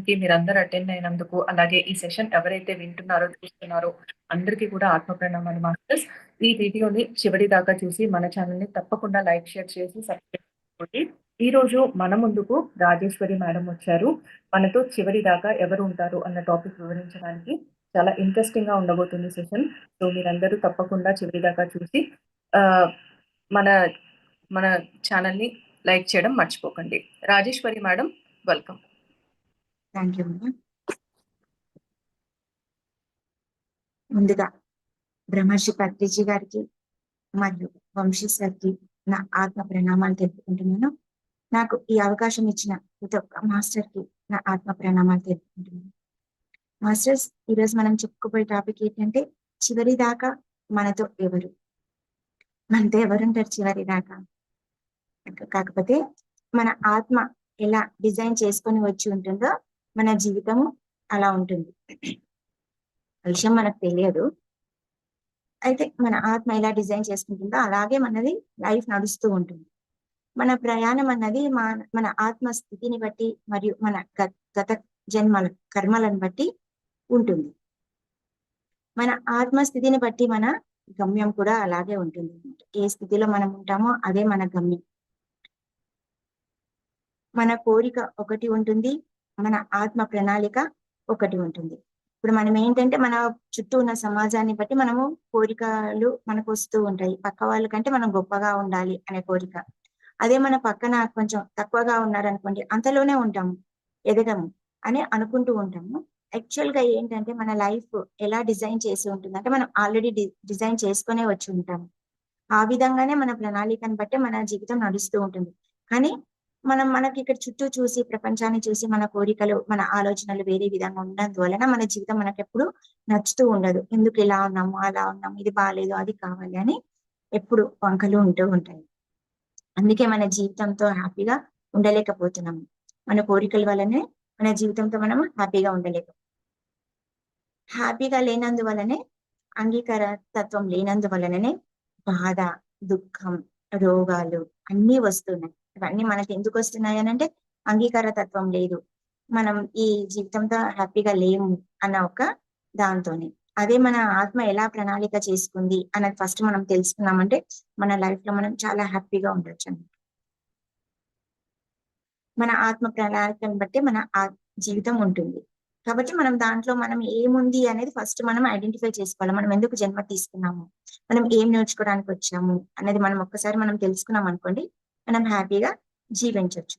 కి మీరందరూ అటెండ్ అయినందుకు, అలాగే ఈ సెషన్ ఎవరైతే వింటున్నారో, చూస్తున్నారో అందరికీ కూడా ఆత్మ ప్రణామాలు మాస్టర్స్. ఈ వీడియోని చివరి దాకా చూసి మన ఛానెల్‌ని తప్పకుండా లైక్, షేర్ చేసి సబ్స్క్రైబ్ చేసుకోండి. రోజు మన ముందుకు రాజేశ్వరి మేడం వచ్చారు. మనతో చివరి దాకా ఎవరు ఉంటారు అన్న టాపిక్ వివరించడానికి చాలా ఇంట్రెస్టింగ్గా ఉండబోతుంది సెషన్. సో మీరందరూ తప్పకుండా చివరి దాకా చూసి ఆహ్, మన మన ఛానెల్‌ని లైక్ చేయడం మర్చిపోకండి. Rajeshwari madam welcome. Thank you madam ముందుగా బ్రహ్మర్షి పత్రిజీ గారికి మరియు వంశీ సార్కి నా ఆత్మ ప్రణామాలు తెలుపుకుంటున్నాను. నాకు ఈ అవకాశం ఇచ్చిన ప్రతి ఒక్క మాస్టర్కి నా ఆత్మ ప్రణామాలు తెలుపుకుంటున్నాను. మాస్టర్స్ ఈరోజు మనం చెప్పుకోబోయే టాపిక్ ఏంటంటే చివరి దాకా మనతో ఎవరు? మనతో ఎవరుంటారు చివరి దాకా కాకపోతే మన ఆత్మ ఎలా డిజైన్ చేసుకొని వచ్చి ఉంటుందో మన జీవితము అలా ఉంటుంది. విషయం మనకు తెలియదు. అయితే మన ఆత్మ ఎలా డిజైన్ చేసుకుంటుందో అలాగే మనది లైఫ్ నడుస్తూ ఉంటుంది. మన ప్రయాణం అన్నది మన మన ఆత్మ స్థితిని బట్టి మరియు మన గత జన్మల కర్మలను బట్టి ఉంటుంది. మన ఆత్మ స్థితిని బట్టి మన గమ్యం కూడా అలాగే ఉంటుంది. ఏ స్థితిలో మనం ఉంటామో అదే మన గమ్యం. మన కోరిక ఒకటి ఉంటుంది. మన ఆత్మ ప్రణాళిక ఒకటి ఉంటుంది. ఇప్పుడు మనం ఏంటంటే మన చుట్టూ ఉన్న సమాజాన్ని బట్టి మనము కోరికలు మనకు వస్తూ ఉంటాయి. పక్క వాళ్ళ కంటే మనం గొప్పగా ఉండాలి అనే కోరిక. అదే మన పక్కన కొంచెం తక్కువగా ఉన్నారనుకోండి అంతలోనే ఉంటాము ఎదగము అని అనుకుంటూ ఉంటాము. యాక్చువల్గా ఏంటంటే మన లైఫ్ ఎలా డిజైన్ చేసి ఉంటుంది అంటే మనం ఆల్రెడీ డిజైన్ చేసుకునే వచ్చి ఉంటాము. ఆ విధంగానే మన ప్రణాళికను బట్టి మన జీవితం నడుస్తూ ఉంటుంది. కానీ మనం మనకి ఇక్కడ చుట్టూ చూసి ప్రపంచాన్ని చూసి మన కోరికలు మన ఆలోచనలు వేరే విధంగా ఉన్నందువలన మన జీవితం మనకి ఎప్పుడు నచ్చుతూ ఉండదు. ఎందుకు ఇలా ఉన్నాము అలా ఉన్నాము ఇది బాగాలేదు అది కావాలి అని ఎప్పుడు వంకలు ఉంటూ ఉంటాయి. అందుకే మన జీవితంతో హ్యాపీగా ఉండలేకపోతున్నాము. మన కోరికల వల్లనే మన జీవితంతో మనం హ్యాపీగా ఉండలేకపోతున్నాం హ్యాపీగా లేనందువలనే అంగీకార తత్వం లేనందువలననే బాధ దుఃఖం రోగాలు అన్నీ వస్తున్నాయి ఇవన్నీ మనకి ఎందుకు వస్తున్నాయి అని అంటే అంగీకార తత్వం లేదు. మనం ఈ జీవితంతో హ్యాపీగా లేము అన్న ఒక దాంతోనే. అదే మన ఆత్మ ఎలా ప్రణాళిక చేసుకుంది అన్నది ఫస్ట్ మనం తెలుసుకున్నామంటే మన లైఫ్లో మనం చాలా హ్యాపీగా ఉండొచ్చు అన్నమాట. మన ఆత్మ ప్రణాళికను బట్టి మన ఆ జీవితం ఉంటుంది. కాబట్టి మనం దాంట్లో మనం ఏముంది అనేది ఫస్ట్ మనం ఐడెంటిఫై చేసుకోవాలి. మనం ఎందుకు జన్మ తీసుకున్నాము? మనం ఏం నేర్చుకోవడానికి వచ్చాము? అనేది మనం ఒక్కసారి మనం తెలుసుకున్నాం అనుకోండి మనం హ్యాపీగా జీవించవచ్చు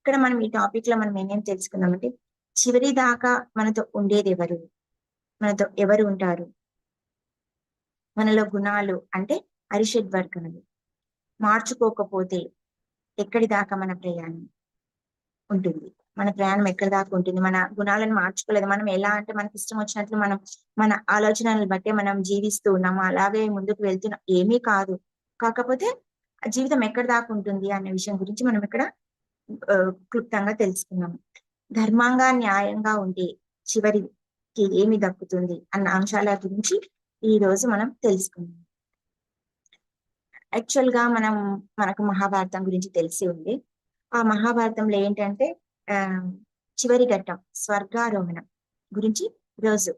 ఇక్కడ మనం ఈ టాపిక్లో మనం ఏమేమి తెలుసుకుందామంటే చివరి దాకా మనతో ఉండేది ఎవరు? మనతో ఎవరు ఉంటారు? మనలో గుణాలు అంటే అరిషడ్ వర్గములు మార్చుకోకపోతే ఎక్కడి దాకా మన ప్రయాణం ఉంటుంది? మన ప్రయాణం ఎక్కడి దాకా ఉంటుంది? మన గుణాలను మార్చుకోలేదు. మనం ఎలా అంటే మనకి ఇష్టం వచ్చినట్లు మనం మన ఆలోచనలు బట్టే మనం జీవిస్తూ ఉన్నాము. అలాగే ముందుకు వెళ్తున్నాం ఏమీ కాదు. కాకపోతే జీవితం ఎక్కడి దాకా ఉంటుంది అనే విషయం గురించి మనం ఇక్కడ క్లుప్తంగా తెలుసుకున్నాం ధర్మంగా న్యాయంగా ఉండే చివరికి ఏమి దక్కుతుంది అన్న అంశాల గురించి ఈ రోజు మనం తెలుసుకున్నాం యాక్చువల్గా మనం మనకు మహాభారతం గురించి తెలిసి ఉంది. ఆ మహాభారతంలో ఏంటంటే ఆ చివరి ఘట్టం స్వర్గారోహణం గురించి రోజు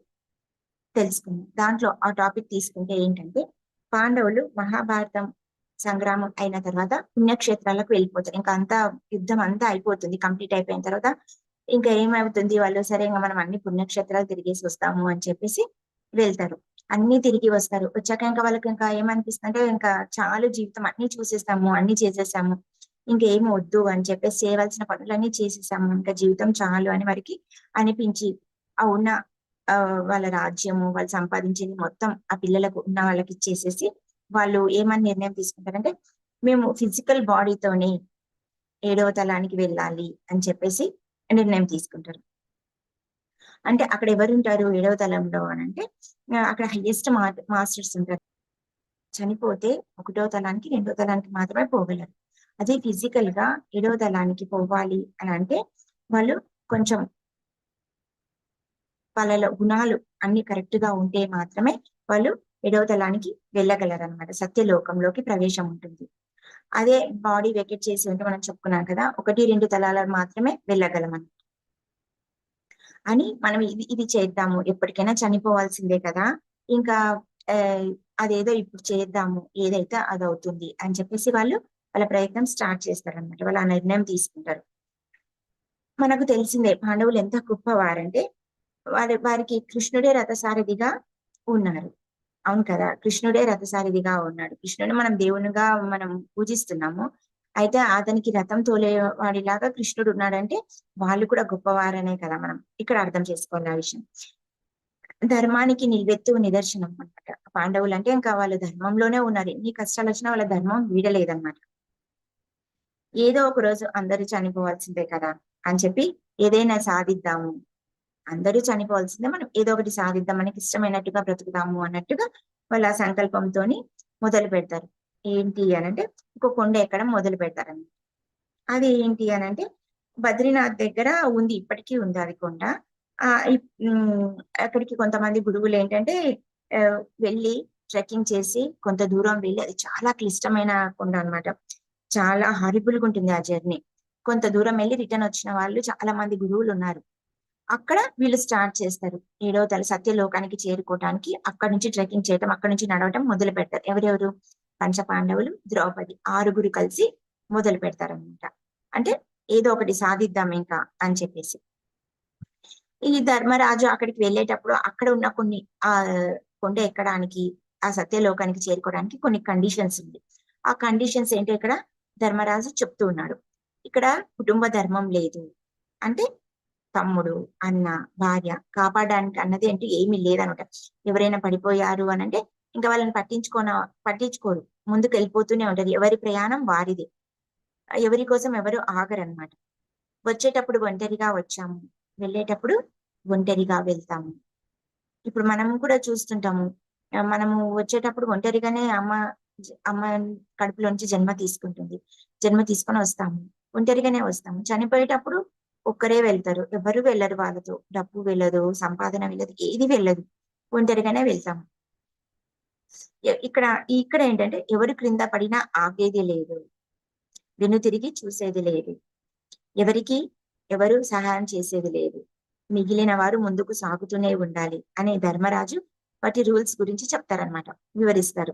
తెలుసుకుందాం. దాంట్లో ఆ టాపిక్ తీసుకుంటే ఏంటంటే పాండవులు మహాభారతం సంగ్రామం అయిన తర్వాత పుణ్యక్షేత్రాలకు వెళ్ళిపోతారు. ఇంకా అంతా యుద్ధం అంతా అయిపోతుంది కంప్లీట్ అయిపోయిన తర్వాత ఇంకా ఏమవుతుంది వాళ్ళు సరే ఇంకా మనం అన్ని పుణ్యక్షేత్రాలు తిరిగేసి వస్తాము అని చెప్పేసి వెళ్తారు. అన్ని తిరిగి వస్తారు. వచ్చాక ఇంకా వాళ్ళకి ఇంకా ఏమనిపిస్తుంటే ఇంకా చాలు జీవితం అన్ని చూసేస్తాము అన్ని చేసేసాము ఇంకేం వద్దు అని చెప్పేసి చేయవలసిన పనులన్నీ చేసేసాము ఇంకా జీవితం చాలు అని వారికి అనిపించి ఆ ఉన్న వాళ్ళ రాజ్యము వాళ్ళు సంపాదించింది మొత్తం ఆ పిల్లలకు ఉన్న వాళ్ళకి ఇచ్చేసేసి వాళ్ళు ఏమని నిర్ణయం తీసుకుంటారంటే మేము ఫిజికల్ బాడీతోనే ఏడవ తలానికి వెళ్ళాలి అని చెప్పేసి నిర్ణయం తీసుకుంటారు. అంటే అక్కడ ఎవరు ఉంటారు ఏడవ తలంలో అని అంటే అక్కడ హైయెస్ట్ మాస్టర్స్ ఉంటారు. చనిపోతే ఒకటో తలానికి రెండో తలానికి మాత్రమే పోగలరు. అదే ఫిజికల్గా ఏడవ తలానికి పోవాలి అని అంటే వాళ్ళు కొంచెం వాళ్ళలో గుణాలు అన్ని కరెక్ట్గా ఉంటే మాత్రమే వాళ్ళు ఏడవ తలానికి వెళ్ళగలరు సత్యలోకంలోకి ప్రవేశం ఉంటుంది. అదే బాడీ వెకెట్ చేసి ఉంటే మనం చెప్పుకున్నాం కదా ఒకటి రెండు తలాలు మాత్రమే వెళ్ళగలం అని మనం ఇది ఇది చేద్దాము. ఎప్పటికైనా చనిపోవాల్సిందే కదా. ఇంకా అదేదో ఇప్పుడు చేద్దాము. ఏదైతే అది అవుతుంది అని చెప్పేసి వాళ్ళు వాళ్ళ ప్రయత్నం స్టార్ట్ చేస్తారనమాట వాళ్ళు ఆ నిర్ణయం తీసుకుంటారు. మనకు తెలిసిందే పాండవులు ఎంత గొప్పవారంటే వారి వారికి కృష్ణుడే రథసారథిగా ఉన్నారు. అవును కదా కృష్ణుడే రథసారిదిగా ఉన్నాడు. కృష్ణుని మనం దేవునిగా మనం పూజిస్తున్నాము. అయితే అతనికి రథం తోలే వాడిలాగా కృష్ణుడు ఉన్నాడంటే వాళ్ళు కూడా గొప్పవారనే కదా మనం ఇక్కడ అర్థం చేసుకోవాలి ఆ విషయం. ధర్మానికి నిలువెత్తు నిదర్శనం అన్నమాట. పాండవులు అంటే ఇంకా వాళ్ళు ధర్మంలోనే ఉన్నారు. ఎన్ని కష్టాలు వచ్చినా వాళ్ళ ధర్మం వీడలేదన్నమాట. ఏదో ఒక రోజు అందరూ చనిపోవాల్సిందే కదా అని చెప్పి ఏదైనా సాధిద్దాము. అందరూ చనిపోవాల్సిందే. మనం ఏదో ఒకటి సాధిద్దాం. మనకి ఇష్టమైనట్టుగా బ్రతుకుదాము అన్నట్టుగా వాళ్ళ ఆ సంకల్పంతోని మొదలు పెడతారు. ఏంటి అనంటే ఒక కొండ ఎక్కడం మొదలు పెడతారని అది ఏంటి అనంటే బద్రీనాథ్ దగ్గర ఉంది ఇప్పటికీ ఉంది అది కొండ. ఆ అక్కడికి కొంతమంది గురువులు ఏంటంటే వెళ్ళి ట్రెక్కింగ్ చేసి కొంత దూరం వెళ్ళి అది చాలా క్లిష్టమైన కొండ అన్నమాట. చాలా హరిబుల్గా ఉంటుంది ఆ జర్నీ. కొంత దూరం వెళ్ళి రిటర్న్ వచ్చిన వాళ్ళు చాలా మంది గురువులు ఉన్నారు. అక్కడ వీళ్ళు స్టార్ట్ చేస్తారు. ఏడవ తల సత్యలోకానికి చేరుకోవటానికి అక్కడ నుంచి ట్రెక్కింగ్ చేయటం అక్కడ నుంచి నడవటం మొదలు పెడతారు. ఎవరెవరు? పంచ పాండవులు ద్రౌపది ఆరుగురు కలిసి మొదలు పెడతారన్నమాట. అంటే ఏదో ఒకటి సాధిద్దాం ఇంకా అని చెప్పేసి. ఈ ధర్మరాజు అక్కడికి వెళ్ళేటప్పుడు అక్కడ ఉన్న కొన్ని ఆ కొండ ఎక్కడానికి ఆ సత్యలోకానికి చేరుకోవడానికి కొన్ని కండిషన్స్ ఉంది. ఆ కండిషన్స్ ఏంటో ఇక్కడ ధర్మరాజు చెప్తూ ఉన్నాడు. ఇక్కడ కుటుంబ ధర్మం లేదు. అంటే తమ్ముడు అన్న భార్య కాపాడడానికి అన్నది అంటూ ఏమీ లేదనమాట. ఎవరైనా పడిపోయారు అని అంటే ఇంకా వాళ్ళని పట్టించుకోన పట్టించుకోరు. ముందుకు వెళ్ళిపోతూనే ఉంటది. ఎవరి ప్రయాణం వారిదే. ఎవరి కోసం ఎవరు ఆగరన్నమాట వచ్చేటప్పుడు ఒంటరిగా వచ్చాము. వెళ్ళేటప్పుడు ఒంటరిగా వెళ్తాము. ఇప్పుడు మనం కూడా చూస్తుంటాము. మనము వచ్చేటప్పుడు ఒంటరిగానే అమ్మ అమ్మ కడుపులోంచి జన్మ తీసుకుంటుంది. జన్మ తీసుకొని వస్తాము. ఒంటరిగానే వస్తాము. చనిపోయేటప్పుడు ఒక్కరే వెళ్తారు. ఎవరు వెళ్ళరు వాళ్ళతో. డబ్బు వెళ్ళదు సంపాదన వెళ్ళదు ఏది వెళ్ళదు. ఒంటరిగానే వెళ్తాము ఇక్కడ ఇక్కడ ఏంటంటే ఎవరు క్రింద పడినా ఆగేది లేదు. వెను తిరిగి చూసేది లేదు. ఎవరికి ఎవరు సహాయం చేసేది లేదు. మిగిలిన వారు ముందుకు సాగుతూనే ఉండాలి అనే ధర్మరాజు వాటి రూల్స్ గురించి చెప్తారనమాట వివరిస్తారు.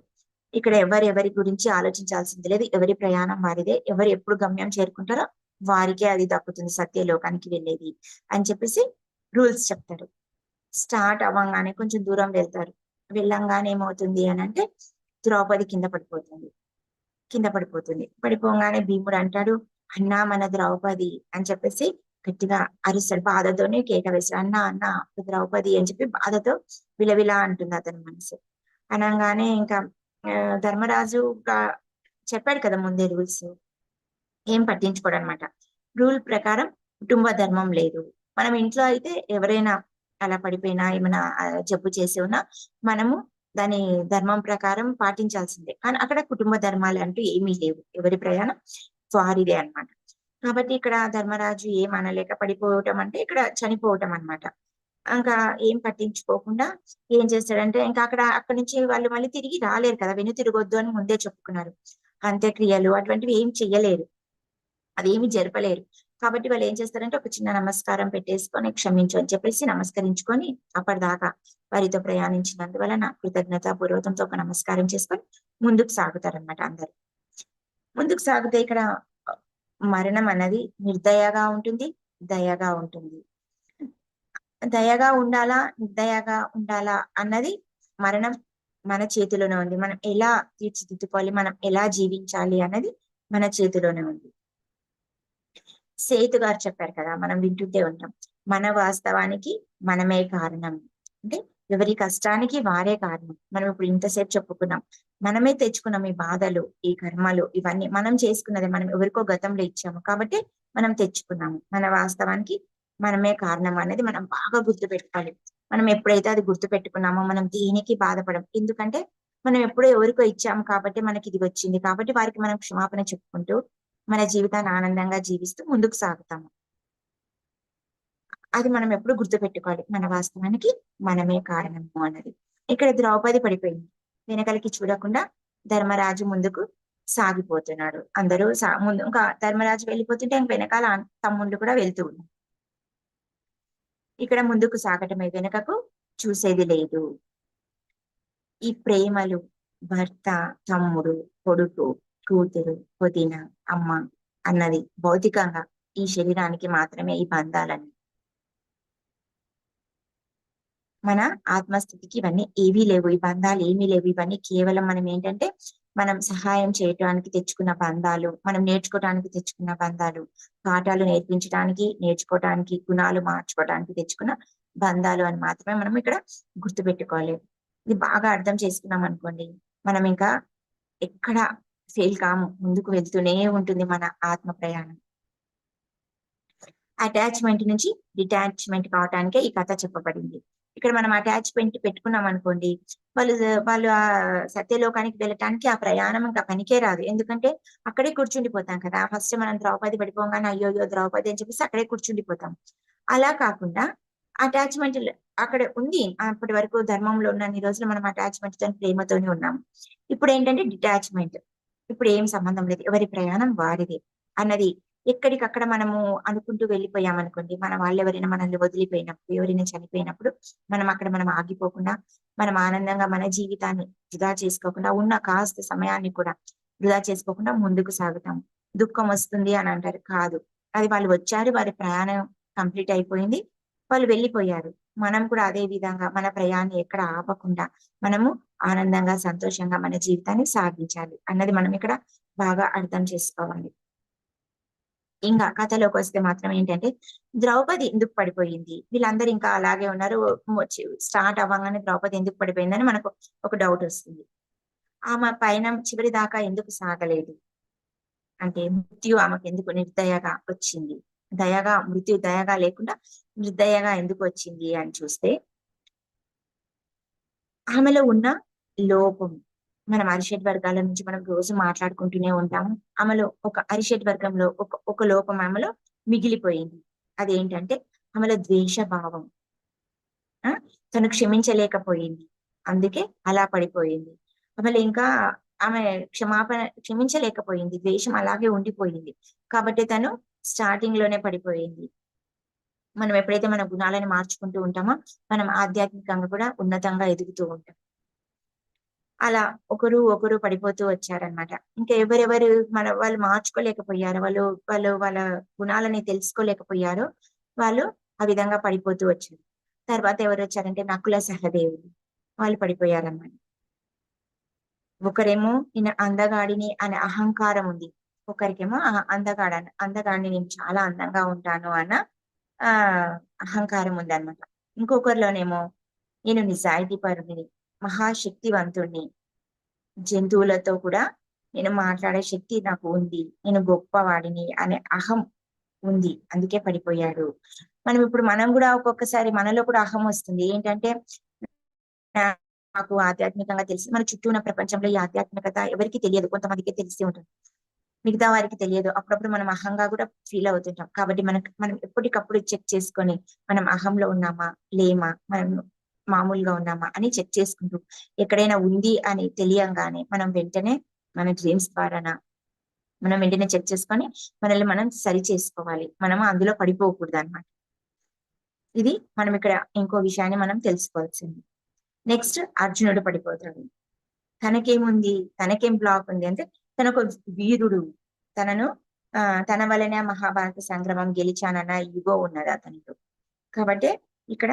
ఇక్కడ ఎవరు ఎవరి గురించి ఆలోచించాల్సింది లేదు. ఎవరి ప్రయాణం వారిదే. ఎవరు ఎప్పుడు గమ్యం చేరుకుంటారో వారికే అది దక్కుతుంది సత్యలోకానికి వెళ్ళేది అని చెప్పేసి రూల్స్ చెప్తారు. స్టార్ట్ అవ్వగానే కొంచెం దూరం వెళ్తారు. వెళ్ళంగానే ఏమవుతుంది అని అంటే ద్రౌపది కింద పడిపోతుంది. కింద పడిపోతుంది. పడిపోగానే భీముడు అంటాడు అన్నా మన ద్రౌపది అని చెప్పేసి గట్టిగా అరుస్తాడు బాధతోనే కేక వేస్తాడు. అన్నా అన్నా ద్రౌపది అని చెప్పి బాధతో విలవిలా అంటుంది అతని మనసు. అనగానే ఇంకా ధర్మరాజు చెప్పాడు కదా ముందే రూల్స్. ఏం పట్టించుకోడు అనమాట రూల్ ప్రకారం కుటుంబ ధర్మం లేదు. మనం ఇంట్లో అయితే ఎవరైనా అలా పడిపోయినా ఏమైనా జబ్బు చేసి ఉన్నా మనము దాని ధర్మం ప్రకారం పాటించాల్సిందే. కానీ అక్కడ కుటుంబ ధర్మాలు అంటూ ఏమీ లేవు. ఎవరి ప్రయాణం వారిదే అన్నమాట. కాబట్టి ఇక్కడ ధర్మరాజు ఏం అనలేక పడిపోవటం అంటే ఇక్కడ చనిపోవటం అనమాట ఇంకా ఏం పట్టించుకోకుండా ఏం చేస్తాడంటే ఇంకా అక్కడ అక్కడి నుంచి వాళ్ళు మళ్ళీ తిరిగి రాలేరు కదా. వెను తిరగొద్దు అని ముందే చెప్పుకున్నారు. అంత్యక్రియలు అటువంటివి ఏం చెయ్యలేరు. అదేమి జరపలేరు. కాబట్టి వాళ్ళు ఏం చేస్తారంటే ఒక చిన్న నమస్కారం పెట్టేసుకొని క్షమించు అని చెప్పేసి నమస్కరించుకొని అప్పటిదాకా వారితో ప్రయాణించినందువలన కృతజ్ఞత పూర్వకంతో ఒక నమస్కారం చేసుకొని ముందుకు సాగుతారన్నమాట అందరు. ముందుకు సాగితే ఇక్కడ మరణం అన్నది నిర్దయగా ఉంటుంది దయగా ఉంటుంది. దయగా ఉండాలా నిర్దయగా ఉండాలా అన్నది మరణం మన చేతిలోనే ఉంది. మనం ఎలా తీర్చిదిద్దుకోవాలి మనం ఎలా జీవించాలి అన్నది మన చేతిలోనే ఉంది. సేతు గారు చెప్పారు కదా మనం వింటుంటే ఉంటాం. మన వాస్తవానికి మనమే కారణం. అంటే ఎవరి కష్టానికి వారే కారణం. మనం ఇప్పుడు ఇంతసేపు చెప్పుకున్నాం. మనమే తెచ్చుకున్నాం ఈ బాధలు ఈ కర్మలు ఇవన్నీ మనం చేసుకున్నది మనం ఎవరికో గతంలో ఇచ్చాము కాబట్టి మనం తెచ్చుకున్నాము. మన వాస్తవానికి మనమే కారణం అనేది మనం బాగా గుర్తు పెట్టుకోవాలి. మనం ఎప్పుడైతే అది గుర్తు పెట్టుకున్నామో మనం దేనికి బాధపడం? ఎందుకంటే మనం ఎప్పుడో ఎవరికో ఇచ్చాము కాబట్టి మనకి ఇది వచ్చింది కాబట్టి వారికి మనం క్షమాపణ చెప్పుకుంటూ మన జీవితాన్ని ఆనందంగా జీవిస్తూ ముందుకు సాగుతాము. అది మనం ఎప్పుడు గుర్తు పెట్టుకోవాలి మన వాస్తవానికి మనమే కారణము అన్నది. ఇక్కడ ద్రౌపది పడిపోయింది. వెనకలికి చూడకుండా ధర్మరాజు ముందుకు సాగిపోతున్నాడు. అందరూ సా ముందు ఇంకా ధర్మరాజు వెళ్ళిపోతుంటే ఇంక వెనకాల తమ్ముళ్ళు కూడా వెళ్తూ ఉన్నారు. ఇక్కడ ముందుకు సాగటమే వెనుకకు చూసేది లేదు. ఈ ప్రేమలు భర్త తమ్ముడు కొడుకు కూతురు పుదీనా అమ్మ అన్నది భౌతికంగా ఈ శరీరానికి మాత్రమే ఈ బంధాలన్నీ. మన ఆత్మస్థితికి ఇవన్నీ ఏవీ లేవు. ఈ బంధాలు ఏమీ లేవు. ఇవన్నీ కేవలం మనం ఏంటంటే మనం సహాయం చేయటానికి తెచ్చుకున్న బంధాలు మనం నేర్చుకోవటానికి తెచ్చుకున్న బంధాలు పాఠాలు నేర్పించడానికి నేర్చుకోవటానికి గుణాలు మార్చుకోవడానికి తెచ్చుకున్న బంధాలు అని మాత్రమే మనం ఇక్కడ గుర్తుపెట్టుకోవాలి. ఇది బాగా అర్థం చేసుకున్నాం అనుకోండి మనం ఇంకా ఎక్కడ ఫెయిల్ కాము. ముందుకు వెళ్తూనే ఉంటుంది మన ఆత్మ ప్రయాణం. అటాచ్మెంట్ నుంచి డిటాచ్మెంట్ కావటానికే ఈ కథ చెప్పబడింది. ఇక్కడ మనం అటాచ్మెంట్ పెట్టుకున్నాం అనుకోండి వాళ్ళు వాళ్ళు ఆ సత్యలోకానికి వెళ్ళటానికి ఆ ప్రయాణం ఇంకా పనికే రాదు. ఎందుకంటే అక్కడే కూర్చుండిపోతాం కదా. ఫస్ట్ మనం ద్రౌపది పడిపోగానే అయ్యో అయ్యో ద్రౌపది అని చెప్పేసి అక్కడే కూర్చుండిపోతాం. అలా కాకుండా అటాచ్మెంట్ అక్కడ ఉంది. అప్పటి వరకు ధర్మంలో ఉన్న ఈ రోజులు మనం అటాచ్మెంట్తో ప్రేమతోనే ఉన్నాం. ఇప్పుడు ఏంటంటే డిటాచ్మెంట్ ఇప్పుడు ఏం సంబంధం లేదు. ఎవరి ప్రయాణం వారిది అన్నది ఎక్కడికక్కడ మనము అనుకుంటూ వెళ్ళిపోయాం అనుకోండి మన వాళ్ళు ఎవరైనా మనల్ని వదిలిపోయినప్పుడు ఎవరైనా చనిపోయినప్పుడు మనం అక్కడ మనం ఆగిపోకుండా మనం ఆనందంగా మన జీవితాన్ని వృధా చేసుకోకుండా ఉన్న కాస్త సమయాన్ని కూడా వృధా చేసుకోకుండా ముందుకు సాగుతాం. దుఃఖం వస్తుంది అని అంటారు. కాదు. అది వాళ్ళు వచ్చారు వారి ప్రయాణం కంప్లీట్ అయిపోయింది వాళ్ళు వెళ్ళిపోయారు. మనం కూడా అదే విధంగా మన ప్రయాణం ఎక్కడ ఆపకుండా మనము ఆనందంగా సంతోషంగా మన జీవితాన్ని సాగించాలి అన్నది మనం ఇక్కడ బాగా అర్థం చేసుకోవాలి. ఇంకా కథలోకి వస్తే మాత్రం ఏంటంటే ద్రౌపది ఎందుకు పడిపోయింది? వీళ్ళందరూ ఇంకా అలాగే ఉన్నారు. స్టార్ట్ అవ్వగానే ద్రౌపది ఎందుకు పడిపోయిందని మనకు ఒక డౌట్ వస్తుంది. ఆమె పైన చివరి దాకా ఎందుకు సాగలేదు? అంటే మృత్యు ఆమెకు ఎందుకు నిర్దయగా వచ్చింది? దయగా మృత్యు దయగా లేకుండా నిర్దయగా ఎందుకు వచ్చింది అని చూస్తే ఆమెలో ఉన్న లోపం. మనం అరిషడ్ వర్గాల నుంచి మనం రోజు మాట్లాడుకుంటూనే ఉంటాము. ఆమెలో ఒక అరిషడ్ వర్గంలో ఒక ఒక లోపం ఆమెలో మిగిలిపోయింది. అదేంటంటే ఆమెలో ద్వేష భావం ఆ? తను క్షమించలేకపోయింది. అందుకే అలా పడిపోయింది. ఆమెలో ఇంకా ఆమె క్షమాపణ క్షమించలేకపోయింది. ద్వేషం అలాగే ఉండిపోయింది. కాబట్టి తను స్టార్టింగ్లోనే పడిపోయింది. మనం ఎప్పుడైతే మన గుణాలను మార్చుకుంటూ ఉంటామో మనం ఆధ్యాత్మికంగా కూడా ఉన్నతంగా ఎదుగుతూ ఉంటాం. అలా ఒకరు ఒకరు పడిపోతూ వచ్చారనమాట ఇంకా ఎవరెవరు మన వాళ్ళు మార్చుకోలేకపోయారు వాళ్ళు వాళ్ళు వాళ్ళ గుణాలని తెలుసుకోలేకపోయారో వాళ్ళు ఆ విధంగా పడిపోతూ వచ్చారు. తర్వాత ఎవరు వచ్చారంటే నకుల సహదేవులు వాళ్ళు పడిపోయారన్నమాట. ఒకరేమో ఈయన అందగాడిని అనే అహంకారం ఉంది. ఒకరికేమో ఆ అందగాడ అందగాడిని నేను చాలా అందంగా ఉంటాను అన్న ఆ అహంకారం ఉంది ఇంకొకరిలోనేమో నేను నిజాయితీపరుడిని మహాశక్తివంతుణ్ణి జంతువులతో కూడా నేను మాట్లాడే శక్తి నాకు ఉంది. నేను గొప్పవాడిని అనే అహం ఉంది. అందుకే పడిపోయాడు. మనం ఇప్పుడు మనం కూడా ఒక్కొక్కసారి మనలో కూడా అహం వస్తుంది. ఏంటంటే నాకు ఆధ్యాత్మికంగా తెలిసి మన చుట్టూ ఉన్న ప్రపంచంలో ఈ ఆధ్యాత్మికత ఎవరికి తెలియదు. కొంతమందికి తెలిసి ఉంటుంది. మిగతా వారికి తెలియదు. అప్పుడప్పుడు మనం అహంగా కూడా ఫీల్ అవుతుంటాం. కాబట్టి మనకు మనం ఎప్పటికప్పుడు చెక్ చేసుకొని మనం అహంలో ఉన్నామా? లేమా? మనం మామూలుగా ఉన్నామా? అని చెక్ చేసుకుంటూ ఎక్కడైనా ఉంది అని తెలియంగానే మనం వెంటనే మన డ్రీమ్స్ ద్వారా మనం వెంటనే చెక్ చేసుకొని మనల్ని మనం సరి చేసుకోవాలి. మనం అందులో పడిపోకూడదు అనమాట ఇది మనం ఇక్కడ ఇంకో విషయాన్ని మనం తెలుసుకోవాల్సింది. నెక్స్ట్ అర్జునుడు పడిపోతాడు. తనకేముంది? తనకేం బ్లాక్ ఉంది? అంటే తనకు వీరుడు. తనను ఆ తన వలనే మహాభారత సంగ్రమం గెలిచానన్న ఇగో ఉన్నది అతనితో కాబట్టి ఇక్కడ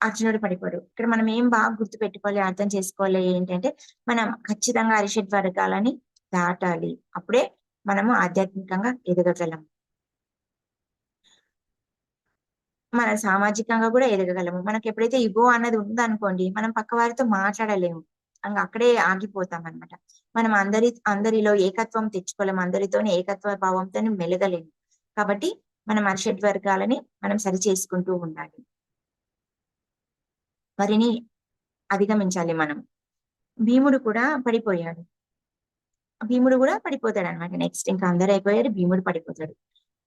అర్జునుడు పడిపోడు. ఇక్కడ మనం ఏం బాగా గుర్తు పెట్టుకోవాలి అర్థం చేసుకోవాలి ఏంటంటే మనం ఖచ్చితంగా అరిషడ్ వర్గాలని దాటాలి. అప్పుడే మనము ఆధ్యాత్మికంగా ఎదగగలము. మన సామాజికంగా కూడా ఎదగగలము. మనకి ఎప్పుడైతే ఇగో అన్నది ఉందనుకోండి మనం పక్క వారితో మాట్లాడలేము. ఇంకా అక్కడే ఆగిపోతాం అనమాట మనం అందరి అందరిలో ఏకత్వం తెచ్చుకోలేము. అందరితోనే ఏకత్వ భావంతో మెలగలేము. కాబట్టి మనం అరిషడ్ వర్గాలని మనం సరి చేసుకుంటూ ఉండాలి. వారిని అధిగమించాలి మనం. భీముడు కూడా పడిపోయాడు. భీముడు కూడా పడిపోతాడు అనమాట నెక్స్ట్ ఇంకా అందరు అయిపోయారు. భీముడు పడిపోతాడు.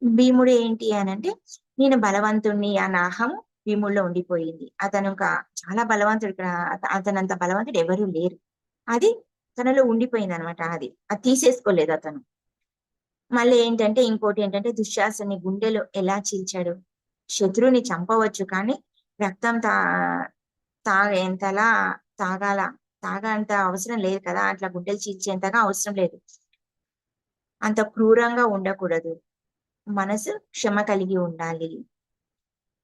భీముడు ఏంటి అని అంటే నేను బలవంతుణ్ణి అన్న అహం భీముల్లో ఉండిపోయింది. అతను ఒక చాలా బలవంతుడు ఇక్కడ. అతనంత బలవంతుడు ఎవరు లేరు. అది తనలో ఉండిపోయింది అనమాట అది. అది తీసేసుకోలేదు అతను. మళ్ళీ ఏంటంటే ఇంకోటి ఏంటంటే దుశ్శాసని గుండెలో ఎలా చీల్చాడు? శత్రువుని చంపవచ్చు కానీ రక్తం తా తాగేంతలా తాగాల. తాగంత అవసరం లేదు కదా. అట్లా గుండెలు చీల్చేంతగా అవసరం లేదు. అంత క్రూరంగా ఉండకూడదు. మనసు క్షమ కలిగి ఉండాలి.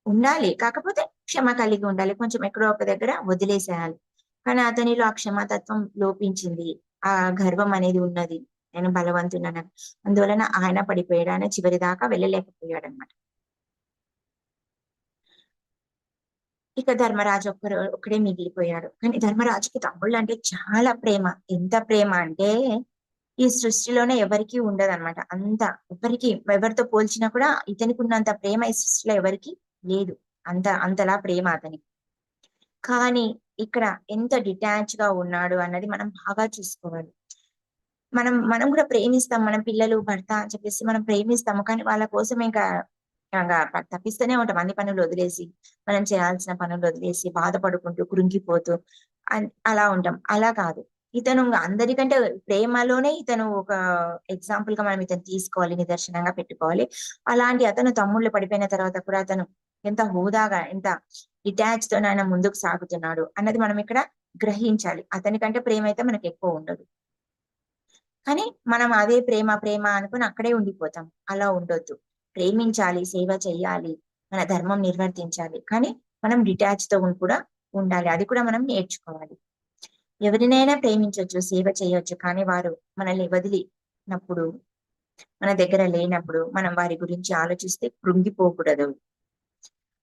ఉండాలి కాకపోతే క్షమ కలిగి ఉండాలి. కొంచెం ఎక్కడో ఒక దగ్గర వదిలేసేయాలి. కానీ అతనిలో ఆ క్షమాతత్వం లోపించింది. ఆ గర్వం అనేది ఉన్నది. నేను బలవంతున్నాను అందువలన ఆయన పడిపోయాడు. ఆయన చివరి దాకా వెళ్ళలేకపోయాడు అనమాట ఇక ధర్మరాజు ఒక్కరు ఒక్కడే మిగిలిపోయాడు కానీ ధర్మరాజుకి తమ్ముళ్ళు అంటే చాలా ప్రేమ. ఎంత ప్రేమ అంటే ఈ సృష్టిలోనే ఎవరికి ఉండదు అనమాట అంత ఎవరికి ఎవరితో పోల్చినా కూడా ఇతనికి ఉన్నంత ప్రేమ ఈ సృష్టిలో ఎవరికి లేదు. అంత అంతలా ప్రేమ అతనికి కానీ ఇక్కడ ఎంత డిటాచ్గా ఉన్నాడు అన్నది మనం బాగా చూసుకోవాలి. మనం మనం కూడా ప్రేమిస్తాం. మన పిల్లలు భర్త అని చెప్పేసి మనం ప్రేమిస్తాము. కానీ వాళ్ళ కోసం ఇంకా తప్పిస్తూనే ఉంటాం. అన్ని పనులు వదిలేసి మనం చేయాల్సిన పనులు వదిలేసి బాధపడుకుంటూ కృంగిపోతూ అన్- అలా ఉంటాం. అలా కాదు. ఇతను ఇంకా అందరికంటే ప్రేమలోనే ఇతను ఒక ఎగ్జాంపుల్గా మనం ఇతను తీసుకోవాలి నిదర్శనంగా పెట్టుకోవాలి. అలాంటి అతను తమ్ముళ్ళు పడిపోయిన తర్వాత కూడా అతను ఎంత హోదాగా ఎంత డిటాచ్తో ఆయన ముందుకు సాగుతున్నాడు అన్నది మనం ఇక్కడ గ్రహించాలి. అతనికంటే ప్రేమ అయితే మనకు ఎక్కువ ఉండదు. కానీ మనం అదే ప్రేమ ప్రేమ అనుకుని అక్కడే ఉండిపోతాం. అలా ఉండొద్దు. ప్రేమించాలి సేవ చేయాలి మన ధర్మం నిర్వర్తించాలి. కానీ మనం డిటాచ్తో కూడా ఉండాలి. అది కూడా మనం నేర్చుకోవాలి. ఎవరినైనా ప్రేమించవచ్చు సేవ చేయొచ్చు కానీ వారు మనల్ని వదిలినప్పుడు మన దగ్గర లేనప్పుడు మనం వారి గురించి ఆలోచిస్తే కృంగిపోకూడదు.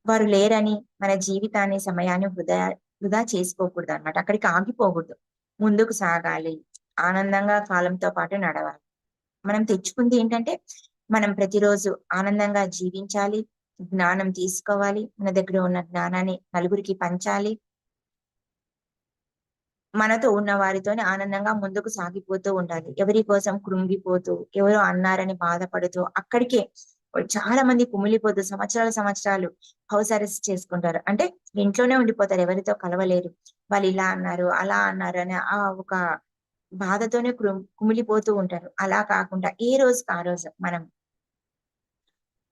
వారు లేరని మన జీవితాన్ని సమయాన్ని వృధా వృధా చేసుకోకూడదు అనమాట అక్కడికి ఆగిపోకూడదు. ముందుకు సాగాలి. ఆనందంగా కాలంతో పాటు నడవాలి. మనం తెచ్చుకుంది ఏంటంటే మనం ప్రతిరోజు ఆనందంగా జీవించాలి జ్ఞానం తీసుకోవాలి మన దగ్గర ఉన్న జ్ఞానాన్ని నలుగురికి పంచాలి. మనతో ఉన్న వారితోనే ఆనందంగా ముందుకు సాగిపోతూ ఉండాలి. ఎవరి కోసం కృంగిపోతూ ఎవరో అన్నారని బాధపడుతూ అక్కడికే చాలా మంది కుమిలిపోతూ సంవత్సరాల సంవత్సరాలు హౌస్ అరెస్ట్ చేసుకుంటారు. అంటే ఇంట్లోనే ఉండిపోతారు ఎవరితో కలవలేరు. వాళ్ళు ఇలా అన్నారు అలా అన్నారు అని ఆ ఒక బాధతోనే కుమిలిపోతూ ఉంటారు. అలా కాకుండా ఏ రోజుకి ఆ రోజు మనం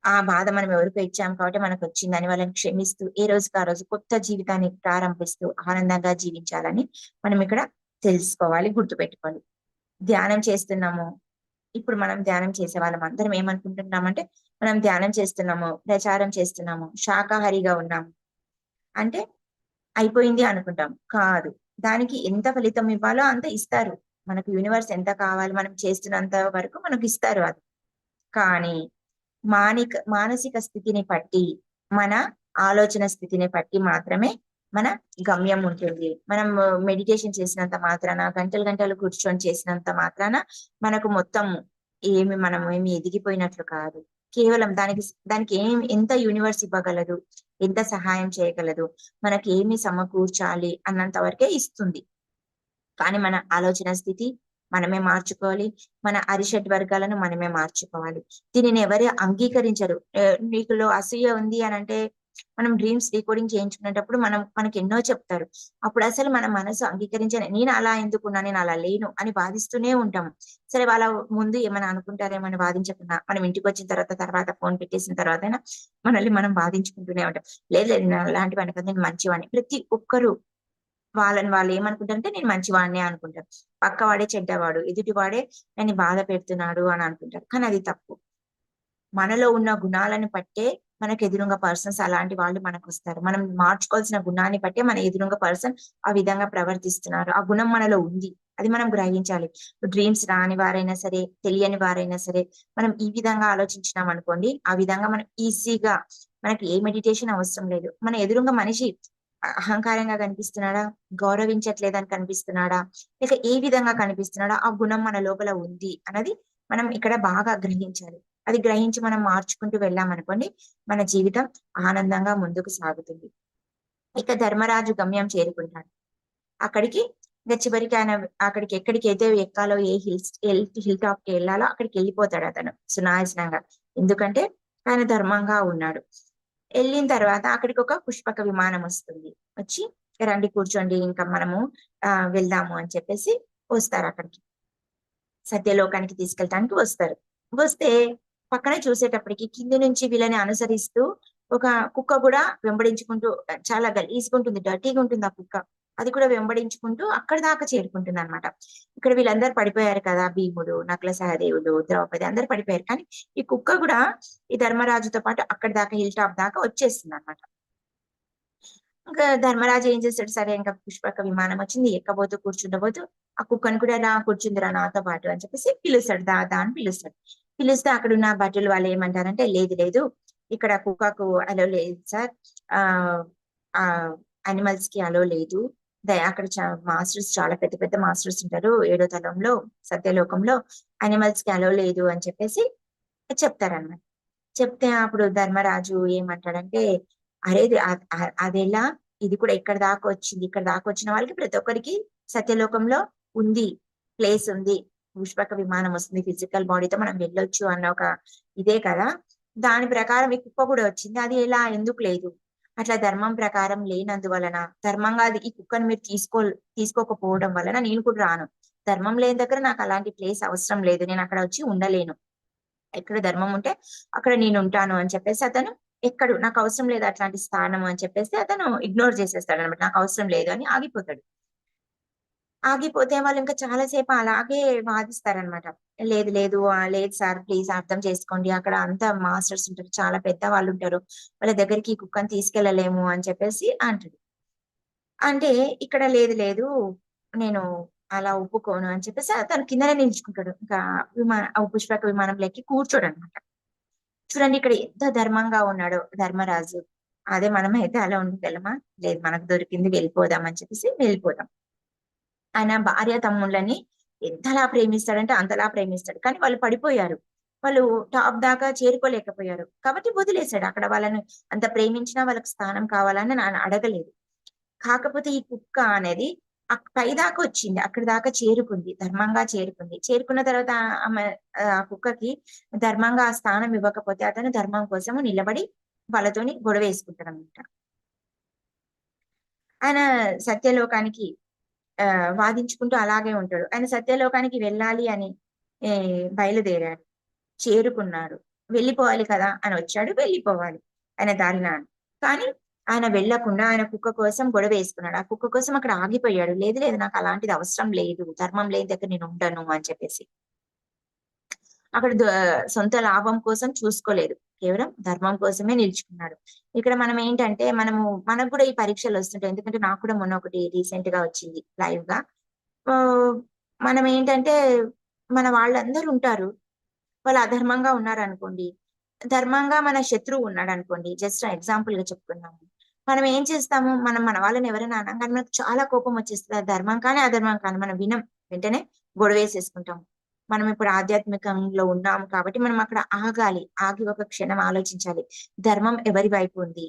ఆ బాధ మనం ఎవరికో ఇచ్చాం కాబట్టి మనకు వచ్చిందని వాళ్ళని క్షమిస్తూ ఏ రోజుకి ఆ రోజు కొత్త జీవితాన్ని ప్రారంభిస్తూ ఆనందంగా జీవించాలని మనం ఇక్కడ తెలుసుకోవాలి గుర్తుపెట్టుకోవాలి. ధ్యానం చేస్తున్నాము. ఇప్పుడు మనం ధ్యానం చేసే వాళ్ళం అందరం ఏమనుకుంటున్నామంటే మనం ధ్యానం చేస్తున్నాము ప్రచారం చేస్తున్నాము శాకాహారిగా ఉన్నాము. అంటే అయిపోయింది అనుకుంటాం. కాదు. దానికి ఎంత ఫలితం ఇవ్వాలో అంత ఇస్తారు. మనకు యూనివర్స్ ఎంత కావాలి మనం చేస్తున్నంత వరకు మనకు ఇస్తారు అది. కానీ మానిక మానసిక స్థితిని బట్టి మన ఆలోచన స్థితిని బట్టి మాత్రమే మన గమ్యం ఉంటుంది. మనం మెడిటేషన్ చేసినంత మాత్రాన గంటలు గంటలు కూర్చొని చేసినంత మాత్రాన మనకు మొత్తం ఏమి మనం ఏమి ఎదిగిపోయినట్లు కాదు. కేవలం దానికి దానికి ఏం ఎంత యూనివర్స్ ఇవ్వగలదు? ఎంత సహాయం చేయగలదు? మనకి ఏమి సమకూర్చాలి? అన్నంత వరకే ఇస్తుంది. కానీ మన ఆలోచన స్థితి మనమే మార్చుకోవాలి. మన అరిషడ్ వర్గాలను మనమే మార్చుకోవాలి. దీనిని ఎవరు అంగీకరించరు. నీకులో అసూయ ఉంది అని అంటే మనం డ్రీమ్స్ డీకోడింగ్ చేయించుకునేటప్పుడు మనం మనకి ఎన్నో చెప్తారు. అప్పుడు అసలు మన మనసు అంగీకరించని నేను అలా ఎందుకున్నా నేను అలా లేను అని బాధిస్తూనే ఉంటాము. సరే వాళ్ళ ముందు ఏమైనా అనుకుంటారేమని వాదించకుండా మనం ఇంటికి వచ్చిన తర్వాత తర్వాత ఫోన్ పెట్టేసిన తర్వాత మనల్ని మనం బాధించుకుంటూనే ఉంటాం. లేదు లేదు నేను అలాంటి వాడిని కదా నేను మంచివాడిని. ప్రతి ఒక్కరు వాళ్ళని వాళ్ళు ఏమనుకుంటారంటే నేను మంచివాడినే అనుకుంటారు. పక్కవాడే చెడ్డవాడు ఎదుటివాడే నన్ను బాధ పెడుతున్నాడు అని అనుకుంటారు. కానీ అది తప్పు. మనలో ఉన్న గుణాలను పట్టే మనకు ఎదురుగా పర్సన్స్ అలాంటి వాళ్ళు మనకు వస్తారు మనం మార్చుకోవాల్సిన గుణాన్ని బట్టి మన ఎదురుగా పర్సన్ ఆ విధంగా ప్రవర్తిస్తున్నారు. ఆ గుణం మనలో ఉంది. అది మనం గ్రహించాలి. డ్రీమ్స్ రాని వారైనా సరే తెలియని వారైనా సరే మనం ఈ విధంగా ఆలోచించినాం అనుకోండి ఆ విధంగా మనం ఈజీగా మనకి ఏ మెడిటేషన్ అవసరం లేదు. మన ఎదురుగా మనిషి అహంకారంగా కనిపిస్తున్నాడా? గౌరవించట్లేదని కనిపిస్తున్నాడా? లేక ఏ విధంగా కనిపిస్తున్నాడా? ఆ గుణం మన లోపల ఉంది అన్నది మనం ఇక్కడ బాగా గ్రహించాలి. అది గ్రహించి మనం మార్చుకుంటూ వెళ్ళామనుకోండి మన జీవితం ఆనందంగా ముందుకు సాగుతుంది. ఇక ధర్మరాజు గమ్యం చేరుకుంటాడు. అక్కడికి ఇంకా చివరికి ఆయన అక్కడికి ఎక్కడికి అయితే ఎక్కాలో ఏ హిల్స్ హిల్ టాప్కి వెళ్ళాలో అక్కడికి వెళ్ళిపోతాడు అతను సునాయాసనంగా ఎందుకంటే ఆయన ధర్మంగా ఉన్నాడు. వెళ్ళిన తర్వాత అక్కడికి ఒక పుష్పక విమానం వస్తుంది. వచ్చి రండి కూర్చోండి ఇంకా మనము ఆ వెళ్దాము అని చెప్పేసి వస్తారు అక్కడికి. సత్యలోకానికి తీసుకెళ్ళటానికి వస్తారు. వస్తే పక్కనే చూసేటప్పటికి కింది నుంచి వీళ్ళని అనుసరిస్తూ ఒక కుక్క కూడా వెంబడించుకుంటూ చాలా గలీసుకుంటుంది డర్టీగా ఉంటుంది ఆ కుక్క. అది కూడా వెంబడించుకుంటూ అక్కడ దాకా చేరుకుంటుంది అనమాట ఇక్కడ వీళ్ళందరూ పడిపోయారు కదా భీముడు నకుల సహదేవుడు ద్రౌపది అందరు పడిపోయారు. కానీ ఈ కుక్క కూడా ఈ ధర్మరాజుతో పాటు అక్కడ దాకా హిల్ టాప్ దాకా వచ్చేస్తుంది అనమాట ఇంకా ధర్మరాజు ఏం చేస్తాడు? సరే ఇంకా పుష్పక విమానం వచ్చింది. ఎక్కబోతూ కూర్చుండబోతూ ఆ కుక్కను కూడా రా కూర్చుందిరా నాతో పాటు అని చెప్పేసి పిలుస్తాడు. దా దా అని పిలుస్తాడు. పిలిస్తే అక్కడ ఉన్న భటులు వాళ్ళు ఏమంటారంటే లేదు లేదు ఇక్కడ కుక్కకు అలో లేదు సార్. ఆ అనిమల్స్కి అలో లేదు. అక్కడ మాస్టర్స్ చాలా పెద్ద పెద్ద మాస్టర్స్ ఉంటారు. ఏడో తలంలో సత్యలోకంలో అనిమల్స్కి అలో లేదు అని చెప్పేసి చెప్తారన్నమాట. చెప్తే అప్పుడు ధర్మరాజు ఏమంటాడంటే అరే అదేలా? ఇది కూడా ఇక్కడ దాకా వచ్చింది. ఇక్కడ దాకా వచ్చిన వాళ్ళకి ప్రతి ఒక్కరికి సత్యలోకంలో ఉంది ప్లేస్ ఉంది. పుష్పక విమానం వస్తుంది ఫిజికల్ బాడీతో మనం వెళ్ళొచ్చు అన్న ఒక ఇదే కదా. దాని ప్రకారం ఈ కుక్క కూడా వచ్చింది. అది ఎలా? ఎందుకు లేదు? అట్లా ధర్మం ప్రకారం లేనందువలన ధర్మంగా అది ఈ కుక్కను మీరు తీసుకో తీసుకోకపోవడం వలన నేను కూడా రాను. ధర్మం లేని దగ్గర నాకు అలాంటి ప్లేస్ అవసరం లేదు. నేను అక్కడ వచ్చి ఉండలేను. ఎక్కడ ధర్మం ఉంటే అక్కడ నేను ఉంటాను అని చెప్పేసి అతను ఎక్కడు నాకు అవసరం లేదు అట్లాంటి స్థానం అని చెప్పేసి అతను ఇగ్నోర్ చేసేస్తాడు అనమాట నాకు అవసరం లేదు అని ఆగిపోతాడు. ఆగిపోతే వాళ్ళు ఇంకా చాలాసేపు అలాగే వాదిస్తారనమాట లేదు లేదు లేదు సార్ ప్లీజ్ అర్థం చేసుకోండి. అక్కడ అంతా మాస్టర్స్ ఉంటారు చాలా పెద్ద వాళ్ళు ఉంటారు. వాళ్ళ దగ్గరికి ఈ కుక్కని తీసుకెళ్ళలేము అని చెప్పేసి అంటాడు. అంటే ఇక్కడ లేదు లేదు నేను అలా ఒప్పుకోను అని చెప్పేసి తన కిందనే నిల్చుకుంటాడు. ఇంకా విమాన పుష్పక విమానంలోకి కూర్చోడు అనమాట చూడండి ఇక్కడ ఎంత ధర్మంగా ఉన్నాడో ధర్మరాజు. అదే మనం అయితే అలా ఉండగలమా లేదు మనకు దొరికింది వెళ్ళిపోదాం అని చెప్పేసి వెళ్ళిపోదాం. ఆయన భార్య తమ్ముళ్ళని ఎంతలా ప్రేమిస్తాడంటే అంతలా ప్రేమిస్తాడు. కానీ వాళ్ళు పడిపోయారు. వాళ్ళు టాప్ దాకా చేరుకోలేకపోయారు. కాబట్టి వదిలేశాడు. అక్కడ వాళ్ళని అంత ప్రేమించినా వాళ్ళకి స్థానం కావాలని నేను అడగలేదు. కాకపోతే ఈ కుక్క అనేది పై దాకా వచ్చింది. అక్కడి దాకా చేరుకుంది. ధర్మంగా చేరుకుంది. చేరుకున్న తర్వాత ఆమె ఆ కుక్కకి ధర్మంగా ఆ స్థానం ఇవ్వకపోతే అతను ధర్మం కోసము నిలబడి వాళ్ళతోని గొడవ వేసుకుంటాడు అనమాట ఆయన సత్యలోకానికి వాదించుకుంటూ అలాగే ఉంటాడు. ఆయన సత్యలోకానికి వెళ్ళాలి అని బయలుదేరాడు. చేరుకున్నాడు. వెళ్ళిపోవాలి కదా అని వచ్చాడు. వెళ్ళిపోవాలి. ఆయన దారిన కానీ ఆయన వెళ్ళకుండా ఆయన కుక్క కోసం గొడవ వేసుకున్నాడు. ఆ కుక్క కోసం అక్కడ ఆగిపోయాడు. లేదు లేదు నాకు అలాంటిది అవసరం లేదు. ధర్మం లేని దగ్గర నేను ఉండను అని చెప్పేసి. అక్కడ సొంత లాభం కోసం చూసుకోలేదు. కేవలం ధర్మం కోసమే నిలుచుకున్నాడు. ఇక్కడ మనం ఏంటంటే మనము మనకు కూడా ఈ పరీక్షలు వస్తుంటాయి. ఎందుకంటే నాకు కూడా మొన్న ఒకటి రీసెంట్గా వచ్చింది లైవ్గా. మనం ఏంటంటే మన వాళ్ళందరూ ఉంటారు. వాళ్ళు అధర్మంగా ఉన్నారు అనుకోండి ధర్మంగా మన శత్రువు ఉన్నాడు అనుకోండి జస్ట్ ఎగ్జాంపుల్గా చెప్పుకున్నాము మనం ఏం చేస్తాము? మనం మన వాళ్ళని ఎవరైనా అనగానే మనకు చాలా కోపం వచ్చేస్తుంది. ధర్మం కానీ అధర్మం కానీ మనం వినం. వెంటనే గొడవేసేసుకుంటాము. మనం ఇప్పుడు ఆధ్యాత్మికంలో ఉన్నాం కాబట్టి మనం అక్కడ ఆగాలి. ఆగి ఒక క్షణం ఆలోచించాలి. ధర్మం ఎవరి వైపు ఉంది?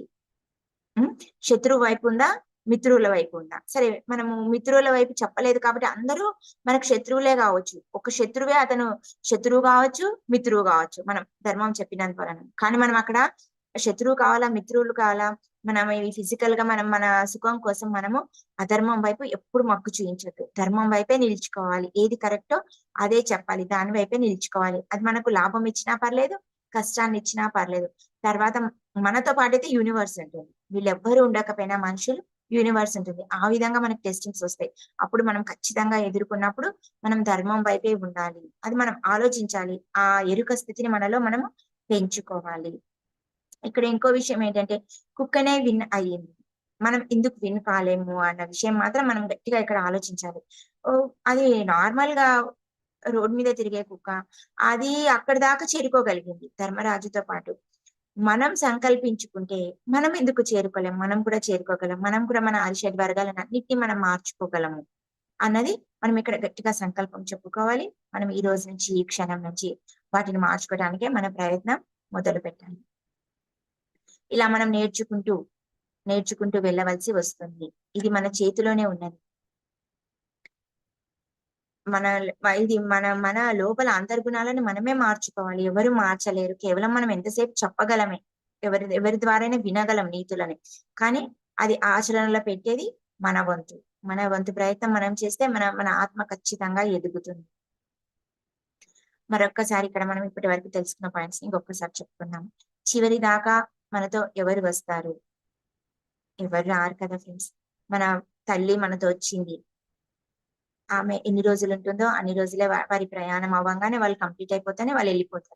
శత్రువు వైపు ఉందా? మిత్రుల వైపు ఉందా? సరే మనము మిత్రుల వైపు చెప్పలేదు కాబట్టి అందరూ మనకు శత్రువులే కావచ్చు. ఒక శత్రువే అతను శత్రువు కావచ్చు మిత్రువు కావచ్చు. మనం ధర్మం చెప్పినంత వలన కానీ మనం అక్కడ శత్రువు కావాలా మిత్రువులు కావాలా మనం ఈ ఫిజికల్గా మనం మన సుఖం కోసం మనము అధర్మం వైపు ఎప్పుడు మక్కు చూయించద్దు ధర్మం వైపే నిలుచుకోవాలి. ఏది కరెక్టో అదే చెప్పాలి. దాని వైపే నిలుచుకోవాలి. అది మనకు లాభం ఇచ్చినా పర్లేదు కష్టాన్ని ఇచ్చినా పర్లేదు. తర్వాత మనతో పాటైతే యూనివర్స్ ఉంటుంది. వీళ్ళెవ్వరూ ఉండకపోయినా మనుషులు యూనివర్స్ ఉంటుంది. ఆ విధంగా మనకు టెస్టింగ్స్ వస్తాయి. అప్పుడు మనం ఖచ్చితంగా ఎదుర్కొన్నప్పుడు మనం ధర్మం వైపే ఉండాలి. అది మనం ఆలోచించాలి. ఆ ఎరుక స్థితిని మనలో మనము పెంచుకోవాలి. ఇక్కడ ఇంకో విషయం ఏంటంటే కుక్కనే విన్ అయ్యింది. మనం ఎందుకు విన్ కాలేము అన్న విషయం మాత్రం మనం గట్టిగా ఇక్కడ ఆలోచించాలి. ఓ అది నార్మల్గా రోడ్ మీద తిరిగే కుక్క అది అక్కడి దాకా చేరుకోగలిగింది ధర్మరాజుతో పాటు. మనం సంకల్పించుకుంటే మనం ఎందుకు చేరుకోలేం? మనం కూడా చేరుకోగలం. మనం కూడా మన అరిషడ్ వర్గాలను అన్నిటినీ మనం మార్చుకోగలము అన్నది మనం ఇక్కడ గట్టిగా సంకల్పం చెప్పుకోవాలి. మనం ఈ రోజు నుంచి ఈ క్షణం నుంచి వాటిని మార్చుకోవడానికే మన ప్రయత్నం మొదలు పెట్టాలి ఇలా మనం నేర్చుకుంటూ నేర్చుకుంటూ వెళ్ళవలసి వస్తుంది. ఇది మన చేతిలోనే ఉన్నది. మన ఇది మన మన లోపల అంతర్గుణాలను మనమే మార్చుకోవాలి. ఎవరు మార్చలేరు. కేవలం మనం ఎంతసేపు చెప్పగలమే. ఎవరి ఎవరి ద్వారానే వినగలం నీతులని. కానీ అది ఆచరణలో పెట్టేది మన వంతు. మన వంతు ప్రయత్నం మనం చేస్తే మన మన ఆత్మ ఖచ్చితంగా ఎదుగుతుంది. మరొక్కసారి ఇక్కడ మనం ఇప్పటి వరకు తెలుసుకున్న పాయింట్స్ ఇంకొకసారి చెప్పుకుందాం. చివరి దాకా మనతో ఎవరు వస్తారు? ఎవరు రారు కదా ఫ్రెండ్స్? మన తల్లి మనతో వచ్చింది. ఆమె ఎన్ని రోజులు ఉంటుందో అన్ని రోజులే వారి ప్రయాణం అవ్వగానే వాళ్ళు కంప్లీట్ అయిపోతేనే వాళ్ళు వెళ్ళిపోతారు.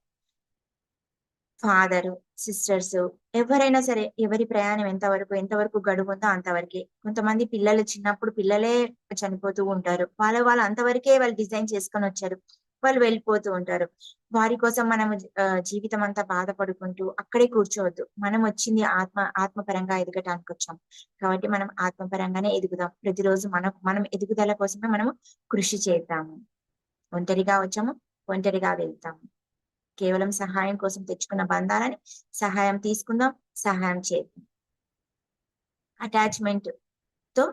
ఫాదరు సిస్టర్స్ ఎవరైనా సరే ఎవరి ప్రయాణం ఎంతవరకు ఎంతవరకు గడువు ఉందో అంతవరకే. కొంతమంది పిల్లలు చిన్నప్పుడు పిల్లలే చనిపోతూ ఉంటారు. వాళ్ళ వాళ్ళు అంతవరకే వాళ్ళు డిజైన్ చేసుకొని వచ్చారు. వాళ్ళు వెళ్ళిపోతూ ఉంటారు. వారి కోసం మనం జీవితం అంతా బాధపడుకుంటూ అక్కడే కూర్చోవద్దు. మనం వచ్చింది ఆత్మ ఆత్మపరంగా ఎదగటానికి వచ్చాం. కాబట్టి మనం ఆత్మపరంగానే ఎదుగుదాం. ప్రతిరోజు మనం మనం ఎదుగుదల కోసమే మనము కృషి చేద్దాము. ఒంటరిగా వచ్చాము ఒంటరిగా వెళ్తాము. కేవలం సహాయం కోసం తెచ్చుకున్న బంధాలని సహాయం తీసుకుందాం సహాయం చేద్దాం. అటాచ్మెంట్తో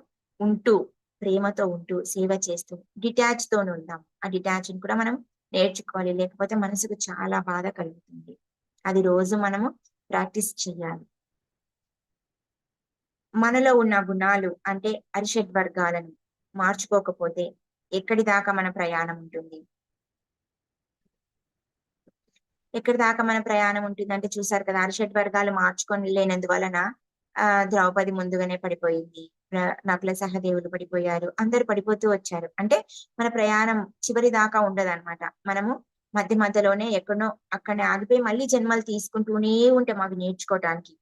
ఉంటూ ప్రేమతో ఉంటూ సేవ చేస్తూ డిటాచ్ తోనే ఉందాం ఆ డిటాచ్ కూడా మనం నేర్చుకోవాలి. లేకపోతే మనసుకు చాలా బాధ కలుగుతుంది. అది రోజు మనము ప్రాక్టీస్ చేయాలి మనలో ఉన్న గుణాలు అంటే అరిషడ్ వర్గాలను మార్చుకోకపోతే ఎక్కడి దాకా మన ప్రయాణం ఉంటుంది? ఎక్కడి దాకా మన ప్రయాణం ఉంటుంది? అంటే చూసారు కదా అరిషడ్ వర్గాలు మార్చుకొని లేనందువలన ఆ ద్రౌపది ముందుగానే పడిపోయింది. నకుల సహదేవులు పడిపోయారు. అందరు పడిపోతూ వచ్చారు. అంటే మన ప్రయాణం చివరి దాకా ఉండదు మనము మధ్య మధ్యలోనే ఎక్కడో అక్కడనే ఆగిపోయి మళ్ళీ జన్మలు తీసుకుంటూనే ఉంటాం అవి నేర్చుకోవటానికి.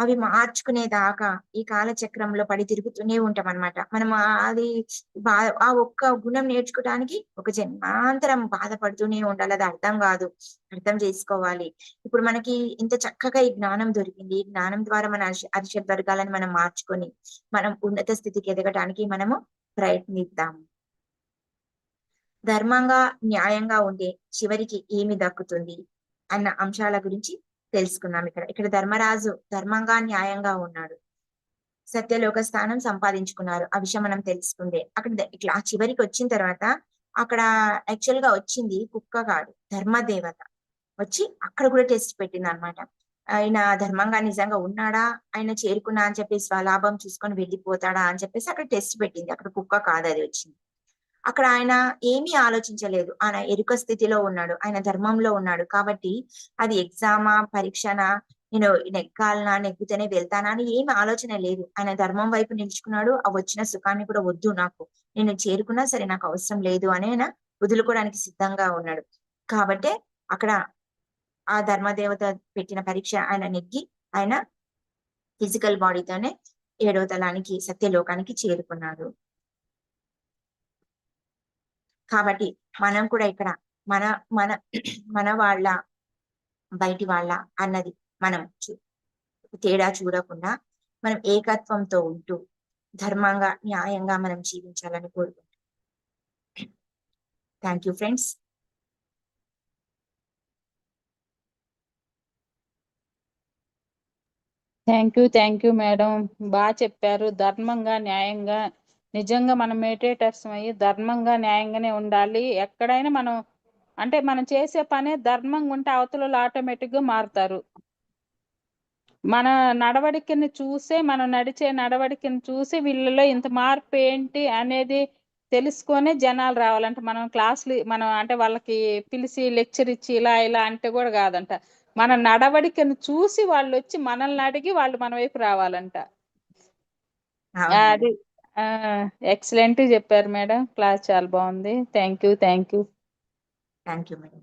అవి మార్చుకునే దాకా ఈ కాలచక్రంలో పడి తిరుగుతూనే ఉంటాం అన్నమాట మనం అది బా ఆ ఒక్క గుణం నేర్చుకోవడానికి ఒక జన్మాంతరం బాధపడుతూనే ఉండాలి. అది అర్థం కాదు. అర్థం చేసుకోవాలి. ఇప్పుడు మనకి ఇంత చక్కగా ఈ జ్ఞానం దొరికింది. ఈ జ్ఞానం ద్వారా మన అరిష- అరిషడ్ వర్గాలను మనం మార్చుకొని మనం ఉన్నత స్థితికి ఎదగటానికి మనము ప్రయత్నిద్దాం. ధర్మంగా న్యాయంగా ఉండే చివరికి ఏమి దక్కుతుంది? అన్న అంశాల గురించి తెలుసుకున్నాం ఇక్కడ. ఇక్కడ ధర్మరాజు ధర్మంగా న్యాయంగా ఉన్నాడు. సత్యలోక స్థానం సంపాదించుకున్నారు. ఆ విషయం మనం తెలుసుకుందే అక్కడ ఇట్లా ఆ చివరికి వచ్చిన తర్వాత అక్కడ యాక్చువల్గా వచ్చింది కుక్క కాదు ధర్మదేవత. వచ్చి అక్కడ కూడా టెస్ట్ పెట్టింది అనమాట ఆయన ధర్మంగా నిజంగా ఉన్నాడా? ఆయన చేరుకున్నా అని చెప్పి స్వలాభం చూసుకొని వెళ్ళిపోతాడా అని చెప్పేసి అక్కడ టెస్ట్ పెట్టింది. అక్కడ కుక్క కాదు అది వచ్చింది. అక్కడ ఆయన ఏమీ ఆలోచించలేదు. ఆయన ఎరుక స్థితిలో ఉన్నాడు. ఆయన ధర్మంలో ఉన్నాడు. కాబట్టి అది ఎగ్జామా పరీక్షనా నేను నెగ్గాలనా నెగ్గుతూనే వెళ్తానా అని ఏమి ఆలోచన లేదు. ఆయన ధర్మం వైపు నిలుచుకున్నాడు. ఆ వచ్చిన సుఖాన్ని కూడా వద్దు నాకు. నేను చేరుకున్నా సరే నాకు అవసరం లేదు అని ఆయన వదులుకోవడానికి సిద్ధంగా ఉన్నాడు. కాబట్టే అక్కడ ఆ ధర్మదేవత పెట్టిన పరీక్ష ఆయన నెగ్గి ఆయన ఫిజికల్ బాడీతోనే ఏడవ తలానికి సత్యలోకానికి చేరుకున్నాడు. కాబట్టి మనం కూడా ఇక్కడ మన మన మన వాళ్ళ బయటి వాళ్ళ అన్నది మనం తేడా చూడకుండా మనం ఏకత్వంతో ఉంటూ ధర్మంగా న్యాయంగా మనం జీవించాలని కోరుకుంటాం thank you friends thank you thank you madam బాగా చెప్పారు. ధర్మంగా న్యాయంగా నిజంగా మనం మెడిటేటర్స్ అయ్యి ధర్మంగా న్యాయంగానే ఉండాలి. ఎక్కడైనా మనం అంటే మనం చేసే పనే ధర్మంగా ఉంటే అవతల ఆటోమేటిక్గా మారుతారు. మన నడవడికని చూసే మనం నడిచే నడవడికని చూసి వీళ్ళలో ఇంత మార్పు ఏంటి అనేది తెలుసుకొని జనాలు రావాలంటే మనం క్లాసులు మనం అంటే వాళ్ళకి పిలిచి లెక్చర్ ఇచ్చి ఇలా ఇలా అంటే కూడా కాదంట. మన నడవడికను చూసి వాళ్ళు వచ్చి మనల్ని అడిగి వాళ్ళు మన వైపు రావాలంట. అది ఎక్సలెంట్ చెప్పారు మేడం. క్లాస్ చాలా బాగుంది. Thank you thank you thank you madam.